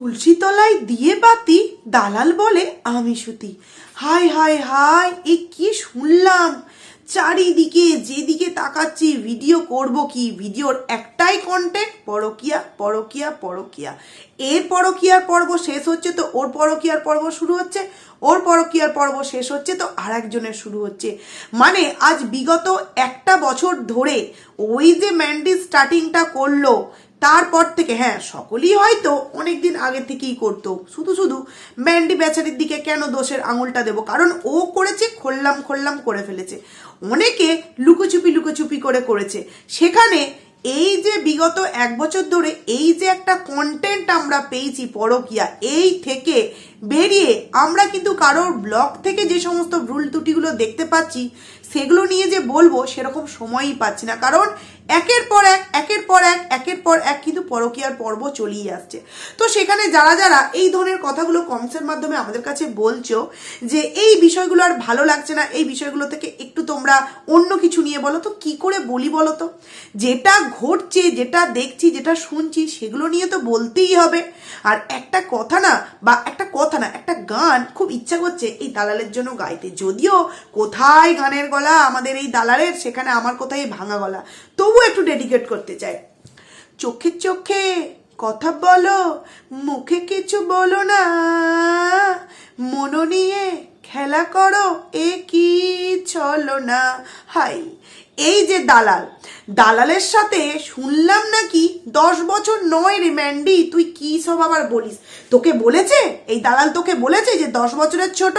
তুলসীতলায় দিয়ে বাতি, দালাল বলে আমি সুতি। হাই হাই হাই এ কি শুনলাম? চারিদিকে, যেদিকে তাকাচ্ছি ভিডিও করব কি? ভিডিওর একটাই কন্টেন্ট পরকিয়া পরকিয়া পরকিয়া। এর পরকিয়ার পর্ব শেষ হচ্ছে তো ওর পরকিয়ার পর্ব শুরু হচ্ছে, ওর পরকিয়ার পর্ব শেষ হচ্ছে তো আর একজনের শুরু হচ্ছে। মানে আজ বিগত একটা বছর ধরে ওই যে ম্যান্ডি স্টার্টিংটা করল তারপর থেকে হ্যাঁ সকলেই হয়তো অনেক দিন আগে থেকেই করতো। শুধু শুধু ম্যান্ডি বেচারির দিকে কেন দোষের আঙুলটা দেবো? কারণ ও করেছে, খোল্লাম খোল্লাম করে ফেলেছে। অনেকে লুকোচুপি লুকোচুপি করে করেছে। সেখানে এই যে বিগত এক বছর ধরে এই যে একটা কন্টেন্ট আমরা পেয়েছি পরকিয়া, এই থেকে বেরিয়ে আমরা কিন্তু কারোর ব্লগ থেকে যে সমস্ত ভুল ত্রুটিগুলো দেখতে পাচ্ছি, সেগুলো নিয়ে যে বলব, সেরকম সময়ই পাচ্ছি না। কারণ একের পর এক, একের পর এক, একের পর এক কিন্তু পরকীয়ার পর্ব চলিয়ে আসছে। তো সেখানে যারা যারা এই ধরনের কথাগুলো কমসের মাধ্যমে আমাদের কাছে বলছো যে এই বিষয়গুলো আর ভালো লাগছে না, এই বিষয়গুলো থেকে একটু তোমরা অন্য কিছু নিয়ে বলো তো, কি করে বলি বলো তো? যেটা ঘটছে, যেটা দেখছি, যেটা শুনছি, সেগুলো নিয়ে তো বলতেই হবে। আর একটা কথা না, বা একটা কথা না, একটা গান খুব ইচ্ছা করছে এই দালালের জন্য গাইতে। যদিও কোথায় গানের গলা আমাদের এই দালালের, সেখানে আমার কোথায় ভাঙা গলা। তবু একটু ডেডিকেট করতে চাই। চোখে চোখে কথা বলো, মুখে কিছু বলো না। মন নিয়ে খেলা করো, এ কি চলো না। হাই, এই যে দালাল, দালালের সাথে শুনলাম নাকি দশ বছর নয় রে ম্যান্ডি, তুই কি সব আবার বলিস? তোকে বলেছে? এই দালাল তোকে বলেছে যে দশ বছরের ছোট,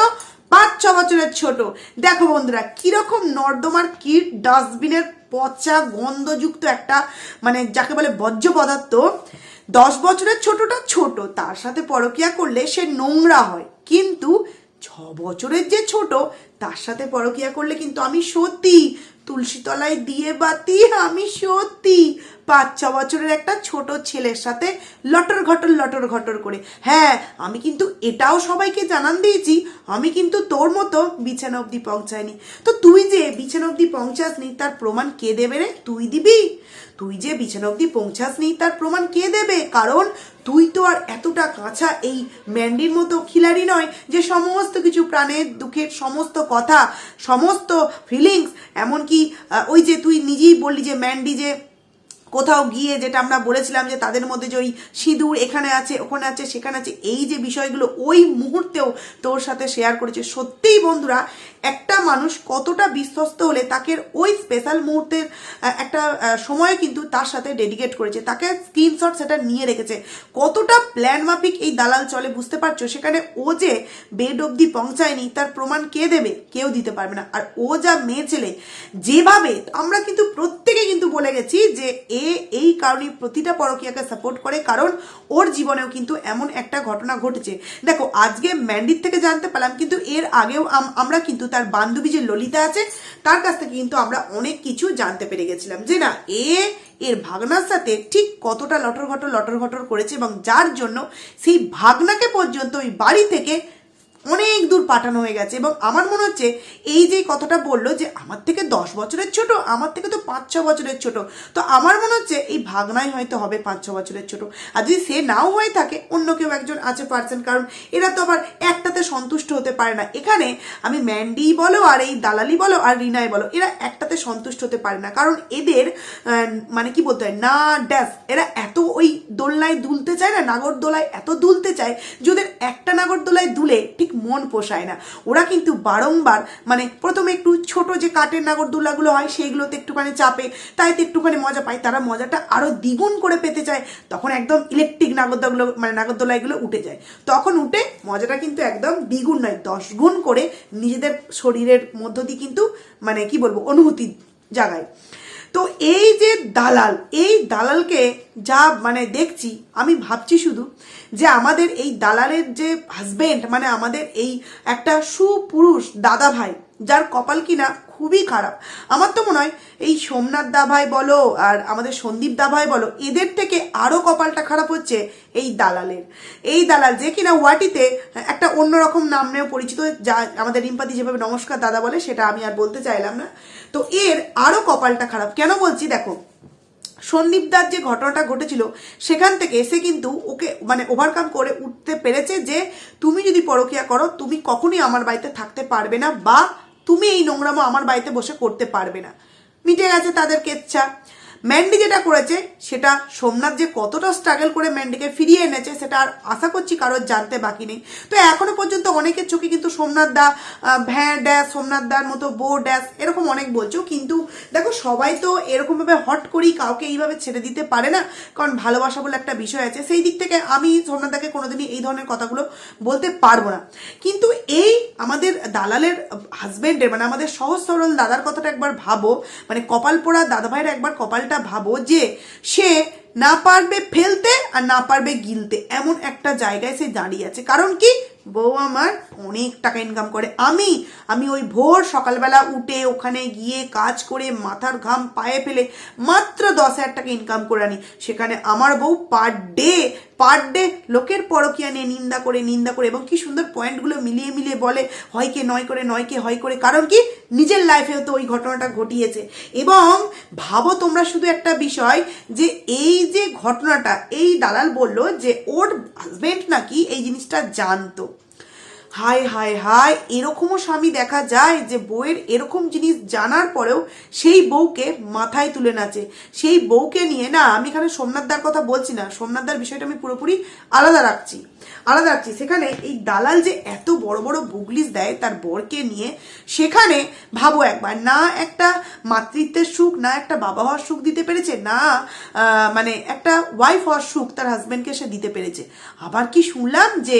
পাঁচ ছ বছরের ছোট। দেখো বন্ধুরা, কীরকম নর্দমার কিট, ডাস্টবিনের পচা গন্ধযুক্ত একটা মানে যাকে বলে বর্জ্য পদার্থ, দশ বছরের ছোটটা ছোট, তার সাথে পরকিয়া করলে সে নোংরা হয়। কিন্তু ছ বছরের যে ছোট, তার সাথে পরকিয়া করলে কিন্তু আমি সত্যি তুলসী তলায় দিয়ে বাতি, আমি সত্যি পাঁচ ছ বছরের একটা ছোট ছেলের সাথে লটর ঘটর লটর ঘটর করে। হ্যাঁ আমি কিন্তু এটাও সবাইকে জানান দিয়েছি, আমি কিন্তু তোর মতো বিছানা অবধি পৌঁছায়নি তো তুই যে বিছানা অবধি পৌঁছাসনি, তার প্রমাণ কে দেবে রে? তুই দিবি? তুই যে বিছানা অবধি পৌঁছাসনি, তার প্রমাণ কে দেবে? কারণ তুই তো আর এতটা কাঁচা এই ম্যান্ডির মতো খিলাড়ি নয় যে সমস্ত কিছু প্রাণের দুঃখের সমস্ত কথা, সমস্ত ফিলিংস এমনকি ওই যে তুই নিজেই বললি যে ম্যান্ডি যে কোথাও গিয়ে যেটা আমরা বলেছিলাম যে তাদের মধ্যে যে ওই সিঁদুর এখানে আছে, ওখানে আছে, সেখানে আছে, এই যে বিষয়গুলো ওই মুহূর্তেও তোর সাথে শেয়ার করেছে। সত্যিই বন্ধুরা, একটা মানুষ কতটা বিশ্বস্ত হলে তাকে ওই স্পেশাল মুহূর্তের একটা সময় কিন্তু তার সাথে ডেডিকেট করেছে। তাকে স্ক্রিনশট সেটা নিয়ে রেখেছে। কতটা প্ল্যান মাফিক এই দালাল চলে বুঝতে পারছ? সেখানে ও যে বেড অবধি পৌঁছায়নি, তার প্রমাণ কে দেবে? কেউ দিতে পারবে না। আর ও যা মেয়ে ছেলে, যেভাবে আমরা কিন্তু প্রত্যেকে কিন্তু বলে গেছি যে এ এই কারণে প্রতিটা পরকীয়াকে সাপোর্ট করে, কারণ ওর জীবনেও কিন্তু এমন একটা ঘটনা ঘটেছে। দেখো, আজকে ম্যান্ডির থেকে জানতে পারলাম কিন্তু এর আগেও আম- আমরা কিন্তু তার বান্ধবী যে ললিতা আছে, তার কাছ থেকে কিন্তু আমরা অনেক কিছু জানতে পেরে গেছিলাম যে না, এ, এর ভাগনার সাথে ঠিক কতটা লটর ঘটর লটর ঘটর করেছে এবং যার জন্য সেই ভাগনাকে পর্যন্ত ওই বাড়ি থেকে অনেক দূর পাঠানো হয়ে গেছে এবং আমার মনে হচ্ছে এই যে কথাটা বলল যে আমার থেকে দশ বছরের ছোট, আমার থেকে তো পাঁচ, ছ বছরের ছোট। তো আমার মনে হচ্ছে এই ভাগনাই হয়তো হবে পাঁচ, ছ বছরের ছোট। আর যদি সে নাও হয়ে থাকে, অন্য কেউ একজন আছে পার্সন কারণ এরা তো আবার একটাতে সন্তুষ্ট হতে পারে না। এখানে আমি ম্যান্ডি বলো আর এই দালালি বলো আর রিনাই বলো, এরা একটাতে সন্তুষ্ট হতে পারে না। কারণ এদের মানে কি বলতে হয়, না ড্যাস এরা এত ওই দোলনায় দুলতে চায় না, নাগরদোলায় এত দুলতে চায় যে ওদের একটা নাগরদোলায় দুলে, ঠিক মন পোষায় না। ওরা কিন্তু বারংবার মানে প্রথমে একটু ছোট যে কাঠের নাগরদোলাগুলো হয়, সেইগুলোতে একটুখানি চাপে তাই তো একটুখানি মজা পায়। তারা মজাটা আরও দ্বিগুণ করে পেতে চায়, তখন একদম ইলেকট্রিক নাগরদোলাগুলো মানে নাগরদোলাগুলো উঠে যায়। তখন উঠে মজাটা কিন্তু একদম দ্বিগুণ নয় দশ গুণ করে নিজেদের শরীরের মধ্য দিয়ে কিন্তু মানে কি বলব, অনুভূতি জাগায়। তো এই যে দালাল, এই দালালকে যা মানে দেখছি, আমি ভাবছি শুধু যে আমাদের এই দালালের যে হাজবেন্ড মানে আমাদের এই একটা সুপুরুষ দাদা ভাই যার কপাল কিনা খুবই খারাপ। আমার তো মনে হয় এই সোমনাথ দা ভাই বলো আর আমাদের সন্দীপ দা ভাই বলো, এদের থেকে আরও কপালটা খারাপ হচ্ছে এই দালালের। এই দালাল যে কিনা ওয়াটিতে একটা অন্যরকম নাম নিয়েও পরিচিত, যা আমাদের রিম্পাদি যেভাবে নমস্কার দাদা বলে, সেটা আমি আর বলতে চাইলাম না। তো এর আরও কপালটা খারাপ। কেন বলছি দেখো সন্দীপদার যে ঘটনাটা ঘটেছিল, সেখান থেকে এসে কিন্তু ওকে মানে ওভারকাম করে উঠতে পেরেছে যে, তুমি যদি পরকিয়া করো, তুমি কখনোই আমার বাড়িতে থাকতে পারবে না বা তুমি এই নোংরামো আমার বাড়িতে বসে করতে পারবে না। মিটে গেছে তাদের কেচ্ছা। ম্যান্ডি যেটা করেছে, সেটা সোমনাথ যে কতটা স্ট্রাগল করে ম্যান্ডিকে ফিরিয়ে এনেছে, সেটা আর আশা করছি কারোর জানতে বাকি নেই। তো এখনও পর্যন্ত অনেকের চোখে কিন্তু সোমনাথ দা ভ্যাঁ ড্যাস সোমনাথ দার মতো বো ড্যাস এরকম অনেক বলছো, কিন্তু দেখো সবাই তো এরকমভাবে হট করেই কাউকে এইভাবে ছেড়ে দিতে পারে না, কারণ ভালোবাসা বলে একটা বিষয় আছে। সেই দিক থেকে আমি সোমনাথ দাকে কোনোদিনই এই ধরনের কথাগুলো বলতে পারব না। কিন্তু এই আমাদের দালালের হাজবেন্ডের মানে আমাদের সহজ সরল দাদার কথাটা একবার ভাবো মানে কপাল পোড়া দাদা ভাইয়ের একবার কপালটা ভাবো যে সে না পারবে ফেলতে আর না পারবে গিলতে। এমন একটা জায়গায় সে দাঁড়িয়ে আছে। কারণ কি? বউ আমার অনেক টাকা ইনকাম করে। আমি আমি ওই ভোর সকালবেলা উঠে ওখানে গিয়ে কাজ করে মাথার ঘাম পায়ে ফেলে মাত্র দশ হাজার টাকা ইনকাম করে আনি। সেখানে আমার বউ পার ডে পার ডে লোকের পরকিয়া নিয়ে নিন্দা করে নিন্দা করে এবং কি সুন্দর পয়েন্টগুলো মিলিয়ে মিলিয়ে বলে, হয় কে নয় করে, নয় কে, হয় করে। কারণ কি? নিজের লাইফেও তো ওই ঘটনাটা ঘটিয়েছে। এবং ভাবো তোমরা শুধু একটা বিষয় যে এই যে ঘটনাটা, এই দালাল বলল যে ওর হাজবেন্ড নাকি এই জিনিসটা জানতো। হায় হায় হায়, এরকমও স্বামী দেখা যায় যে বউয়ের এরকম জিনিস জানার পরেও সেই বউকে মাথায় তুলে নাচে। সেই বউকে নিয়ে না, আমি এখানে সোমনাথদার কথা বলছি না, সোমনাথদার বিষয়টা আমি পুরোপুরি আলাদা রাখছি। আলাদা রাখছি। সেখানে এই দালাল যে এত বড় বড় বুগলিস দেয় তার বরকে নিয়ে, সেখানে ভাবো একবার, না একটা মাতৃত্বের সুখ, না একটা বাবা হওয়ার সুখ দিতে পেরেছে, না মানে একটা ওয়াইফ হওয়ার সুখ তার হাজব্যান্ডকে সে দিতে পেরেছে। আবার কি শুনলাম যে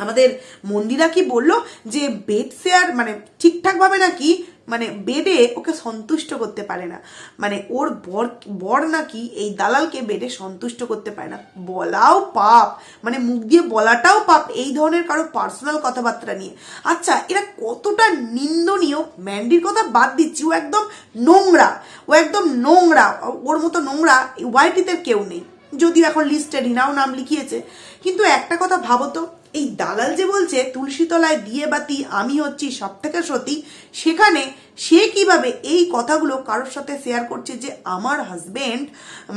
আমাদের মন্দিরা কি বলল যে বেড শেয়ার মানে ঠিকঠাকভাবে নাকি মানে বেডে ওকে সন্তুষ্ট করতে পারে না? মানে ওর বর বর নাকি এই দালালকে বেডে সন্তুষ্ট করতে পারে না। বলাও পাপ। মানে মুখ দিয়ে বলাটাও পাপ এই ধরনের কারও পার্সোনাল কথাবার্তা নিয়ে। আচ্ছা এরা কতটা নিন্দনীয়? ম্যান্ডির কথা বাদ দিচ্ছি। ও একদম নোংরা। ও একদম নোংরা। ওর মতো নোংরা ওয়াইটিতে কেউ নেই। যদিও এখন লিস্টে রিনাও নাম লিখিয়েছে। কিন্তু একটা কথা ভাবো তো এই দালাল যে বলছে, তুলসীতলায় দিয়ে বাতি, আমি হচ্ছি সব থেকে সতী, সেখানে সে কীভাবে এই কথাগুলো কারোর সাথে শেয়ার করছে যে আমার হাজবেন্ড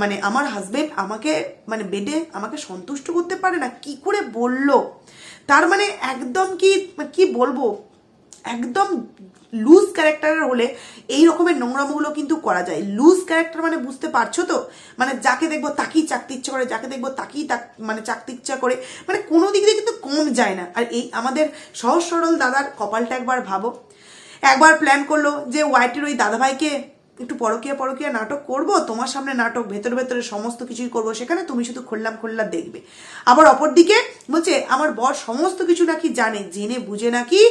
মানে আমার হাজবেন্ড আমাকে মানে বেডে আমাকে সন্তুষ্ট করতে পারে না? কি করে বলল? তার মানে একদম কি কি বলব? একদম লুজ ক্যারেক্টারের হলে এই রকমের নোংরামগুলো কিন্তু করা যায়। লুজ ক্যারেক্টার মানে বুঝতে পারছ তো? মানে যাকে দেখব তাকেই চাকতে ইচ্ছা করে, যাকে দেখব তাকেই তাক মানে চাকতে ইচ্ছা করে। মানে কোনো দিক দিয়ে কিন্তু কম যায় না। আর এই আমাদের সহজ সরল দাদার কপালটা একবার ভাবো। একবার প্ল্যান করল যে ওয়াইটির ওই দাদাভাইকে একটু পরকিয়া পরকিয়া নাটক করব, তোমার সামনে নাটক, ভেতরে ভেতরে সমস্ত কিছুই করব, সেখানে তুমি শুধু খুললাম খুললাম দেখবে। আবার অপরদিকে বলছে, আমার বর সমস্ত কিছু নাকি জানে, জেনে বুঝে নাকি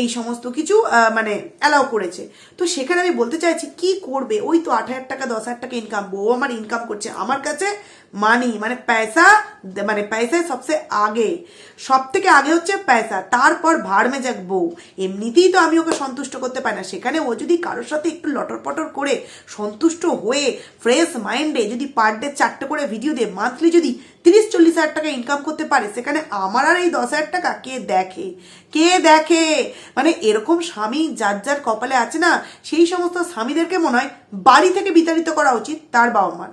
এই সমস্ত কিছু মানে অ্যালাউ করেছে। তো সেখানে আমি বলতে চাইছি, কি করবে? ওই তো আট হাজার টাকা, দশ হাজার টাকা ইনকাম বউ আমার ইনকাম করছে। আমার কাছে মানি মানে পয়সা মানে পয়সায় সবসে আগে। সব থেকে আগে হচ্ছে পয়সা, তারপর ভাড় মে যাক বউ। এমনিতেই তো আমি ওকে সন্তুষ্ট করতে পারি না। সেখানে ও যদি কারোর সাথে একটু লটর পটর করে সন্তুষ্ট হয়ে ফ্রেশ মাইন্ডে যদি পার ডে চারটে করে ভিডিও দিয়ে মান্থলি যদি তিরিশ চল্লিশ হাজার টাকা ইনকাম করতে পারে, সেখানে আমার আর এই দশ হাজার টাকা কে দেখে? কে দেখে? মানে এরকম স্বামী যার যার কপালে আছে না, সেই সমস্ত স্বামীদেরকে মনে হয় বাড়ি থেকে বিতাড়িত করা উচিত তার বাবা মার।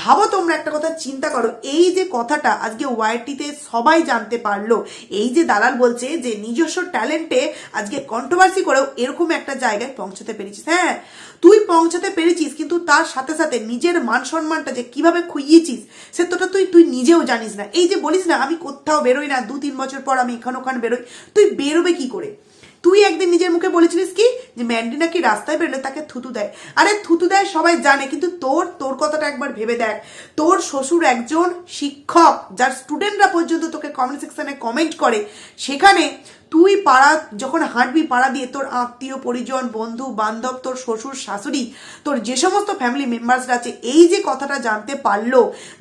ভাবো তোমরা একটা কথা, চিন্তা করো, এই যে কথাটা আজকে ওয়াইটিতে সবাই জানতে পারল, এই যে দালাল বলছে যে নিজস্ব ট্যালেন্টে আজকে কন্ট্রোভার্সি করেও এরকম একটা জায়গায় পৌঁছাতে পেরেছিস। হ্যাঁ তুই পৌঁছাতে পেরেছিস, কিন্তু তার সাথে সাথে নিজের মান সম্মানটা যে কীভাবে খুইয়েছিস সে তোটা তুই তুই নিজেও জানিস না। এই যে বলিস না, আমি কোথাও বেরোই না দু তিন বছর পর আমি এখান ওখানে বেরোই, তুই বেরোবে কি করে? তুই একদিন নিজের মুখে বলেছিলিস কি? যে ম্যান্ডি নাকি রাস্তায় বেরোলে তাকে থুতু দেয়। আরে থুতু দেয় সবাই জানে, কিন্তু তোর তোর কথাটা একবার ভেবে দেখ। তোর শ্বশুর একজন শিক্ষক, যার স্টুডেন্টরা পর্যন্ত তোকে কমেন্ট সেকশনে কমেন্ট করে। সেখানে তুই পাড়া, যখন হাঁটবি পাড়া দিয়ে তোর আত্মীয়, পরিজন, বন্ধু, বান্ধব, তোর শ্বশুর, শাশুড়ি, তোর যে সমস্ত ফ্যামিলি মেম্বার্সরা আছে, এই যে কথাটা জানতে পারল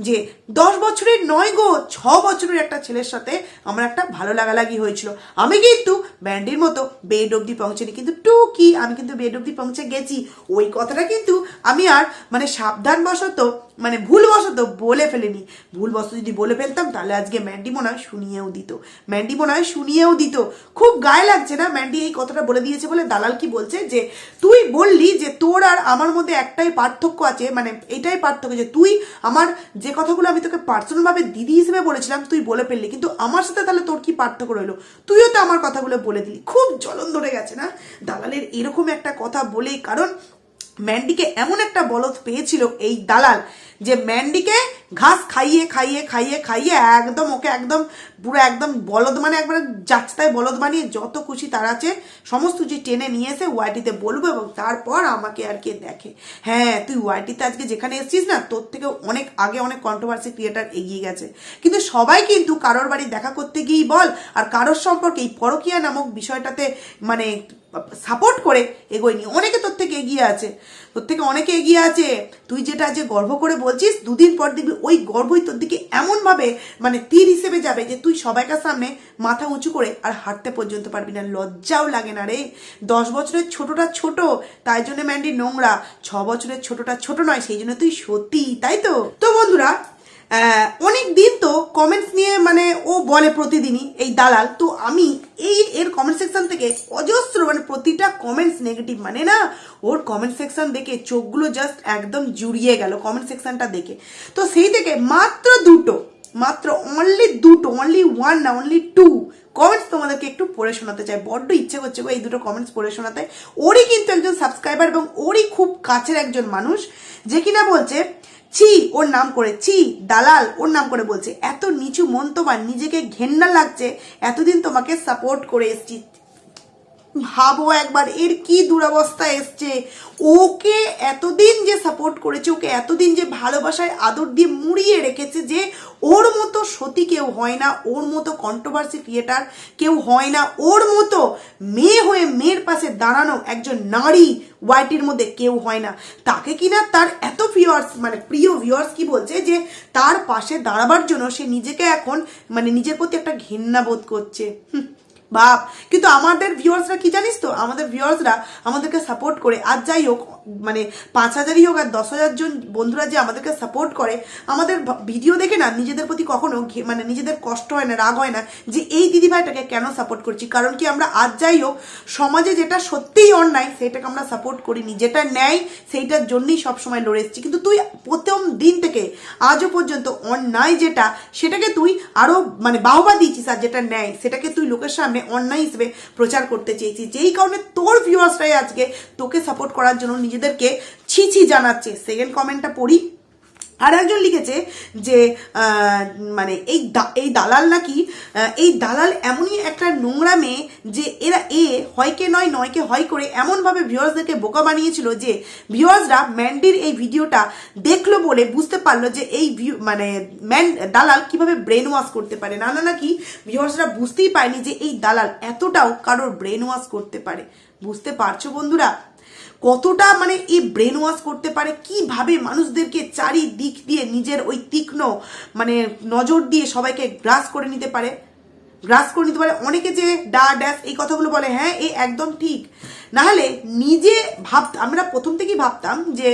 যে দশ বছরের নয় গো, ছ বছরের একটা ছেলের সাথে আমার একটা ভালো লাগালাগি হয়েছিল। আমি কিন্তু ব্যান্ডির মতো বেড অব্দি পৌঁছেনি, কিন্তু টু কি আমি কিন্তু বেড অব্দি পৌঁছে গেছি। ওই কথাটা কিন্তু আমি আর মানে সাবধানবশত মানে ভুলবশত বলে ফেলিনি। ভুলবশত যদি বলে ফেলতাম, তাহলে আজকে ম্যান্ডি মনে হয় শুনিয়েও দিত। ম্যান্ডি মনে হয় শুনিয়েও দিত। খুব গায়ে লাগছে না? ম্যান্ডি এই কথাটা বলে দিয়েছে বলে দালাল কি বলছে? যে তুই বললি যে তোর আর আমার মধ্যে একটাই পার্থক্য আছে মানে এটাই পার্থক্য যে তুই আমার যে কথাগুলো আমি তোকে পার্সোনালভাবে দিদি হিসেবে বলেছিলাম, তুই বলে ফেললি। কিন্তু আমার সাথে তাহলে তোর কি পার্থক্য রইল? তুইও তো আমার কথাগুলো বলে দিলি। খুব জ্বলন ধরে গেছে না? দালালের এরকম একটা কথা বলেই, কারণ ম্যান্ডিকে এমন একটা বলদ পেয়েছিল এই দালাল। যে ম্যান্ডিকে ঘাস খাইয়ে খাইয়ে খাইয়ে খাইয়ে একদম ওকে একদম পুরো একদম বলদ মানে একবারে যাচ্তায় বলদ বানিয়ে যত খুশি তার আছে, সমস্ত কিছু টেনে নিয়ে এসে ওয়াইটিতে বলব এবং তারপর আমাকে আর কে দেখে। হ্যাঁ তুই ওয়াইটিতে আজকে যেখানে এসেছিস না, তোর থেকে অনেক আগে অনেক কন্ট্রোভার্সি ক্রিয়েটার এগিয়ে গেছে। কিন্তু সবাই কিন্তু কারোর বাড়ি দেখা করতে গিয়েই বল, আর কারোর সম্পর্কে এই পরকীয়া নামক বিষয়টাতে মানে সাপোর্ট করে এগোয়নি অনেকে তোর থেকে এগিয়ে আছে। তোর থেকে অনেকে এগিয়ে আছে। তুই যেটা যে গর্ব করে বলছিস, দুদিন পর দেখবি ওই গর্বই তোর দিকে এমনভাবে মানে তীর হিসেবে যাবে যে তুই সবাইকার সামনে মাথা উঁচু করে আর হাঁটতে পর্যন্ত পারবি না। লজ্জাও লাগে না রে। দশ বছরের ছোটটা ছোট, তাই জন্য ম্যান্ডি নোংরা। ছ বছরের ছোটটা ছোট নয়, সেই জন্য তুই সত্যি তাই তো? তো বন্ধুরা অনেক দিন তো কমেন্টস নিয়ে মানে ও বলে প্রতিদিনই এই দালাল। তো আমি এই এর কমেন্ট সেকশন থেকে অজস্র মানে প্রতিটা কমেন্টস নেগেটিভ মানে না, ওর কমেন্ট সেকশন দেখে চোখগুলো জাস্ট একদম জুড়িয়ে গেল কমেন্ট সেকশনটা দেখে। তো সেই থেকে মাত্র দুটো, মাত্র অনলি দুটো অনলি ওয়ান না অনলি টু কমেন্টস তোমাদেরকে একটু পড়ে শোনাতে চাই। বড্ড ইচ্ছে করছে গো এই দুটো কমেন্টস পড়ে শোনাতে। ওরই কিন্তু একজন সাবস্ক্রাইবার এবং ওরই খুব কাছের একজন মানুষ, যে কিনা বলছে ছি, ওর নাম করে ছি, দালাল, ওর নাম করে বলছে। এত নিচু মন তোমার নিজেকে ঘেন্না লাগছে, এতদিন তোমাকে সাপোর্ট করে এসছি। ভাবো একবার, এর কি দুরবস্থা এসছে? ওকে এতদিন যে সাপোর্ট করেছে, ওকে এতদিন যে ভালোবাসায় আদর দিয়ে মুড়িয়ে রেখেছে যে ওর মতো সতী কেউ হয় না, ওর মতো কন্ট্রোভার্সি ক্রিয়েটার কেউ হয় না, ওর মতো মেয়ে হয়ে মেয়ের পাশে দাঁড়ানো একজন নারী ওয়াইটির মধ্যে কেউ হয় না। তাকে কিনা তার এত ভিউয়ার্স মানে প্রিয় ভিউয়ার্স কি বলছে যে তার পাশে দাঁড়াবার জন্য সে নিজেকে এখন মানে নিজের প্রতি একটা ঘৃণা বোধ করছে। বাপ। কিন্তু আমাদের ভিউয়ার্সরা কি জানিস তো? আমাদের ভিউয়ার্সরা আমাদেরকে সাপোর্ট করে। আর যাই হোক মানে পাঁচ হাজারই হোক আর দশ হাজার জন বন্ধুরা যে আমাদেরকে সাপোর্ট করে, আমাদের ভিডিও দেখে না নিজেদের প্রতি কখনো মানে নিজেদের কষ্ট হয় না, রাগ হয় না যে এই দিদিভাইটাকে কেন সাপোর্ট করছি। কারণ কি আমরা আজ যাই হোক, সমাজে যেটা সত্যিই অন্যায়, সেটাকে আমরা সাপোর্ট করিনি। যেটা ন্যায়, সেইটার জন্যই সবসময় লড়ে এসেছি। কিন্তু তুই প্রথম দিন থেকে আজও পর্যন্ত অন্যায় যেটা, সেটাকে তুই আরও মানে বাহবা দিয়েছিস আর যেটা ন্যায়, সেটাকে তুই লোকের সামনে অন্যায় হিসেবে প্রচার করতে চেয়েছিস। যেই কারণে তোর ভিউয়ার্সরাই আজকে তোকে সাপোর্ট করার জন্য নিজেদেরকে ছি জানাচ্ছে। সেকেন্ড কমেন্টটা পড়ি। আর একজন লিখেছে যে মানে এই এই দালাল নাকি এই দালাল এমনই একটা নোংরা মেয়ে যে এরা এ হয়কে নয় নয়কে হয় করে এমনভাবে ভিউয়ার্সদেরকে বোকা বানিয়েছিল যে ভিউয়ার্সরা ম্যান্ডির এই ভিডিওটা দেখল বলে বুঝতে পারল যে এই ভিউ মানে ম্যান, দালাল কীভাবে ব্রেন ওয়াশ করতে পারে। না না নাকি ভিউয়ার্সরা বুঝতেই পারেনি যে এই দালাল এতটাও কারোর ব্রেন ওয়াশ করতে পারে। বুঝতে পারছ বন্ধুরা? কতটা মানে এই ব্রেন ওয়াশ করতে পারে, কীভাবে মানুষদেরকে চারিদিক দিয়ে নিজের ওই তীক্ষ্ণ মানে নজর দিয়ে সবাইকে গ্রাস করে নিতে পারে? গ্রাস করে নিতে পারে। অনেকে যে ডা ড্যাস এই কথাগুলো বলে হ্যাঁ এ একদম ঠিক। নাহলে নিজে ভাব আমরা প্রথম থেকেই ভাবতাম যে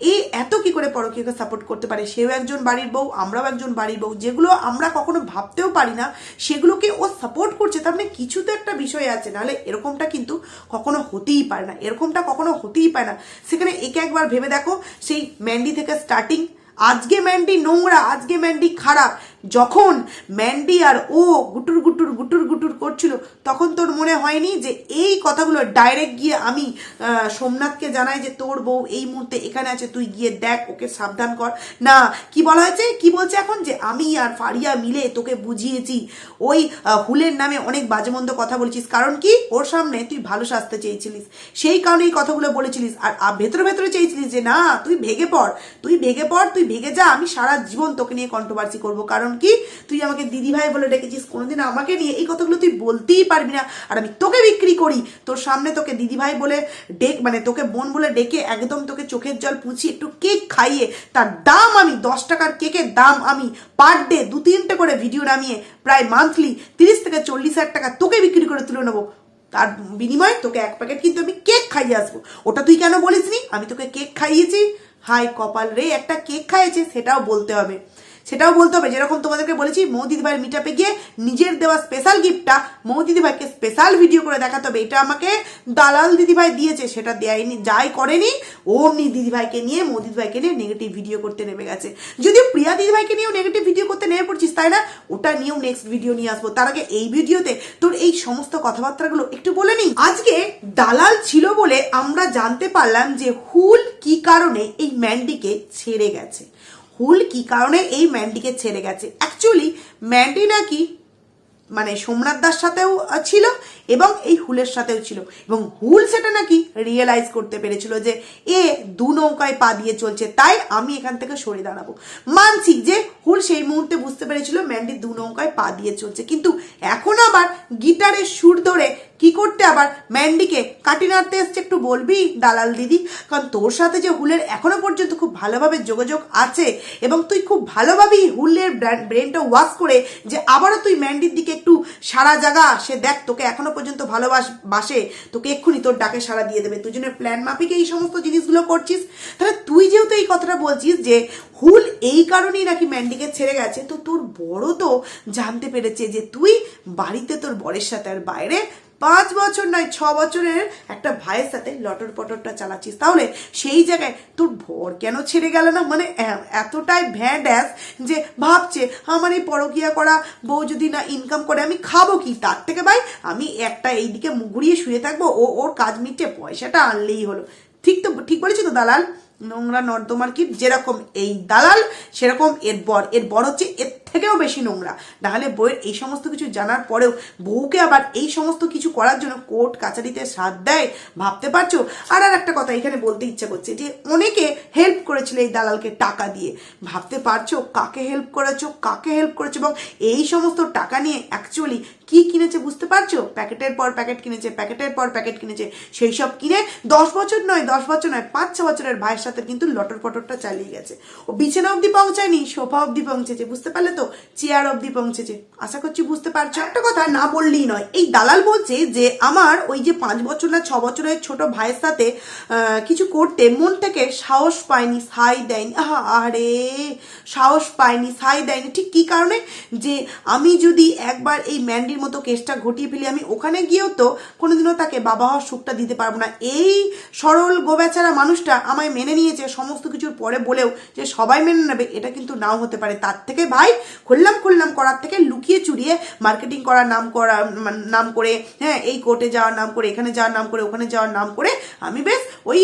এ এত কি করে পরকীয়কে সাপোর্ট করতে পারে? সেও একজন বাড়ির বউ, আমরাও একজন বাড়ির বউ। যেগুলো আমরা কখনো ভাবতেও পারি না, সেগুলোকে ও সাপোর্ট করছে, তার মানে কিছু তো একটা বিষয় আছে। নাহলে এরকমটা কিন্তু কখনো হতেই পারে না। এরকমটা কখনো হতেই পারে না। সেখানে একে একবার ভেবে দেখো, সেই ম্যান্ডি থেকে স্টার্টিং আজকে ম্যান্ডি নোংরা, আজকে ম্যান্ডি খারাপ। যখন ম্যান্ডি আর ও গুটুর গুটুর গুটুর গুটুর করছিল তখন তোর মনে হয়নি যে এই কথাগুলো ডাইরেক্ট গিয়ে আমি সোমনাথকে জানাই যে তোর বউ এই মুহূর্তে এখানে আছে, তুই গিয়ে দেখ, ওকে সাবধান কর। না, কি বলা হয়েছে? কি বলছে এখন? যে আমি আর ফারিয়া মিলে তোকে বুঝিয়েছি। ওই হুলের নামে অনেক বাজেমন্দ কথা বলেছিস। কারণ কি? ওর সামনে তুই ভালো সাজতে চেয়েছিলিস। সেই কারণে এই কথাগুলো বলেছিলিস। আর ভেতরে ভেতরে চেয়েছিলিস যে না, তুই ভেগে পড়। তুই ভেগে পড়, তুই ভেগে যা। আমি সারা জীবন তোকে নিয়ে কন্ট্রোভার্সি করব। কারণ কি? তুই আমাকে দিদিভাই বলে ডেকেছিস। কোনোদিন আমাকে নিয়ে এই কথাগুলো তুই বলতেই পারবি না। আর আমি তোকে বিক্রি করি। তোর সামনে তোকে দিদিভাই বলে ডেক মানে তোকে বোন বলে ডেকে একদম তোকে চোখের জল পুছিয়ে একটু কেক খাইয়ে তার দাম আমি, দশ টাকার কেকের দাম আমি পার ডে দু তিনটে করে ভিডিও নামিয়ে প্রায় মান্থলি তিরিশ থেকে চল্লিশ হাজার টাকা তোকে বিক্রি করে তুলে নেব। তার বিনিময়ে তোকে এক প্যাকেট কিন্তু আমি কেক খাইয়ে আসব। ওটা তুই কেন বলিসনি? আমি তোকে কেক খাইয়েছি। হাই কপাল রে, একটা কেক খাইয়েছে, সেটাও বলতে হবে। সেটাও বলতে হবে, যেরকম তোমাদেরকে বলেছি মৌ দিদিভাইয়ের মিটাপে গিয়ে নিজের দেওয়া স্পেশাল গিফটটা মৌ দিদিভাইকে স্পেশাল ভিডিও করে দেখাতে হবে। এটা আমাকে দালাল দিদিভাই দিয়েছে, সেটা দেয়নি, যাই করেনি, অমনি দিদিভাইকে নিয়ে মৌ দিদিভাইকে নিয়ে নেগেটিভ ভিডিও করতে নেমে গেছে। যদিও প্রিয়া দিদিভাইকে নিয়েও নেগেটিভ ভিডিও করতে নেমে পড়ছিস, তাই না? ওটা নিয়েও নেক্সট ভিডিও নিয়ে আসব। তার আগে এই ভিডিওতে তোর এই সমস্ত কথাবার্তাগুলো একটু বলে নিই আজকে দালাল ছিল বলে আমরা জানতে পারলাম যে হুল কি কারণে এই ম্যান্ডিকে ছেড়ে গেছে। হুল কি কারণে এই ম্যান্ডিকে ছেড়ে গেছে? অ্যাকচুয়ালি ম্যান্ডি নাকি মানে সোমনাথ দাস সাথেও ছিল এবং এই হুলের সাথেও ছিল। এবং হুল সেটা নাকি রিয়েলাইজ করতে পেরেছিল যে, এ দু নৌকায় পা দিয়ে চলছে, তাই আমি এখান থেকে সরে দাঁড়াবো। মানছি যে হুল সেই মুহূর্তে বুঝতে পেরেছিল ম্যান্ডি দু নৌকায় পা দিয়ে চলছে। কিন্তু এখন আবার গিটারের সুর ধরে কি করতে আবার ম্যান্ডিকে কাটি নাড়তে এসছে একটু বলবি দালাল দিদি? কারণ তোর সাথে যে হুলের এখনও পর্যন্ত খুব ভালোভাবে যোগাযোগ আছে এবং তুই খুব ভালোভাবেই হুলের ব্রেনটা ওয়াশ করে যে আবারও তুই ম্যান্ডির দিকে একটু সারা জায়গা সে দেখ তোকে এখনও পর্যন্ত ভালোবাস বাসে, তোকে এক্ষুনি তোর ডাকে সারা দিয়ে দেবে। জন্য প্ল্যান মাফিক এই সমস্ত জিনিসগুলো করছিস। তাহলে তুই যেহেতু এই কথাটা বলছিস যে, হুল এই কারণেই নাকি ম্যান্ডিকে ছেড়ে গেছে, তো তোর বড় তো জানতে পেরেছে যে তুই বাড়িতে তোর বরের সাথে আর বাইরে পাঁচ বছর নয়, ছ বছরের একটা ভাইয়ের সাথে লটর পটরটা চালাচ্ছিস। তাহলে সেই জায়গায় তোর ভর কেন ছেড়ে গেল না? মানে এতটাই ভ্যাঁ ড্যাস যে ভাবছে, আমার এই পরকিয়া করা বউ যদি না ইনকাম করে, আমি খাব কি? তার থেকে ভাই, আমি একটা এইদিকে মুখ ঘুরিয়ে শুয়ে থাকব, ও, ওর কাজ মিটে পয়সাটা আনলেই হলো। ঠিক তো, ঠিক বলেছি তো, দালাল? নোংরা নর্দমার কি যেরকম এই দালাল, সেরকম এর বর। এর বর হচ্ছে এর থেকেও বেশি নোংরা। নাহলে বইয়ের এই সমস্ত কিছু জানার পরেও বউকে আবার এই সমস্ত কিছু করার জন্য কোর্ট, কাছারিতে সাথ দেয়, ভাবতে পারছ? আর আর একটা কথা এখানে বলতে ইচ্ছে করছে যে, অনেকে হেল্প করেছিল এই দালালকে টাকা দিয়ে। ভাবতে পারছ কাকে হেল্প করেছ, কাকে হেল্প করেছ, এবং এই সমস্ত টাকা নিয়ে অ্যাকচুয়ালি কি কিনেছে বুঝতে পারছ? প্যাকেটের পর প্যাকেট কিনেছে, প্যাকেটের পর প্যাকেট কিনেছে, সেই সব কিনে দশ বছর নয়, দশ বছর নয়, পাঁচ, ছ বছরের ভাইয়ের কিন্তু লটর পটরটা চালিয়ে গেছে। ও বিছানা অবধি পৌঁছায়নি, সোফা অবধি পৌঁছেছে, বুঝতে পারলে তো? চেয়ার অবধি পৌঁছেছে। আশা করছি বুঝতে পারছ। একটা কথা না বললেই নয়, এই দালাল বলছে যে আমার ওই যে পাঁচ বছর না ছ বছরের ছোট ভাইয়ের সাথে কিছু করতে মন থেকে সাহস পায়নি সাই দেয়নি। আহা আরে সাহস পায়নি সাই দেয়নি। ঠিক কি কারণে? যে আমি যদি একবার এই ম্যান্ডির মতো কেসটা ঘটিয়ে ফেলি, আমি ওখানে গিয়েও তো কোনোদিনও তাকে বাবা হওয়ার সুখটা দিতে পারব না। এই সরল গোবেচারা মানুষটা আমায় মেনে নিয়েছে সমস্ত কিছুর পরে বলেও যে সবাই মেনে নেবে, এটা কিন্তু নাও হতে পারে। তার থেকে ভাই, খুললাম খুললাম করার থেকে লুকিয়ে চুরিয়ে মার্কেটিং করার নাম করা নাম করে হ্যাঁ এই কোর্টে যাওয়ার নাম করে এখানে যাওয়ার নাম করে ওখানে যাওয়ার নাম করে আমি বেশ ওই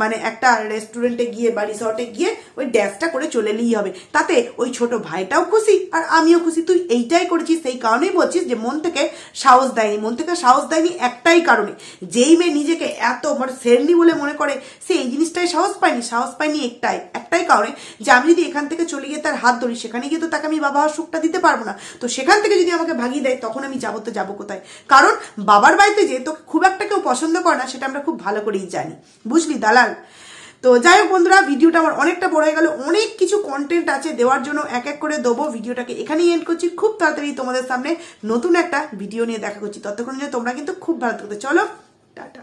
মানে একটা রেস্টুরেন্টে গিয়ে বা রিসর্টে গিয়ে ওই ড্যান্সটা করে চলে এলেই হবে। তাতে ওই ছোট ভাইটাও খুশি আর আমিও খুশি। তুই এইটাই করেছিস, সেই কারণেই বলছিস যে মন থেকে সাহস দেয়নি। মন থেকে সাহস দেয়নি একটাই কারণে। যেই মেয়ে নিজেকে এত মানে সেরলি বলে মনে করে, সে এই জিনিসটাই সাহস পায়নি সাহস পাইনি, একটাই একটাই কারণে যে আমি যদি এখান থেকে চলে গিয়ে তার হাত ধরি, সেখানে গিয়ে তো তাকে আমি বাবা সুখটা দিতে পারব না। তো সেখান থেকে যদি আমাকে ভাগিয়ে দেয়, তখন আমি যাব তো যাব কোথায়? কারণ বাবার বাড়িতে যে তোকে খুব একটা কেউ পছন্দ করে না, সেটা আমরা খুব ভালো করেই জানি। বুঝলি, দালাল? তো যাই হোক বন্ধুরা, ভিডিওটা আমার অনেকটা বড় হয়ে গেল। অনেক কিছু কন্টেন্ট আছে দেওয়ার জন্য এক এক করে দেবো। ভিডিওটাকে এখানেই এন্ড করছি। খুব তাড়াতাড়ি তোমাদের সামনে নতুন একটা ভিডিও নিয়ে দেখা করছি। ততক্ষণ জন্য তোমরা কিন্তু খুব ভালো থাকতে চলো, টাটা।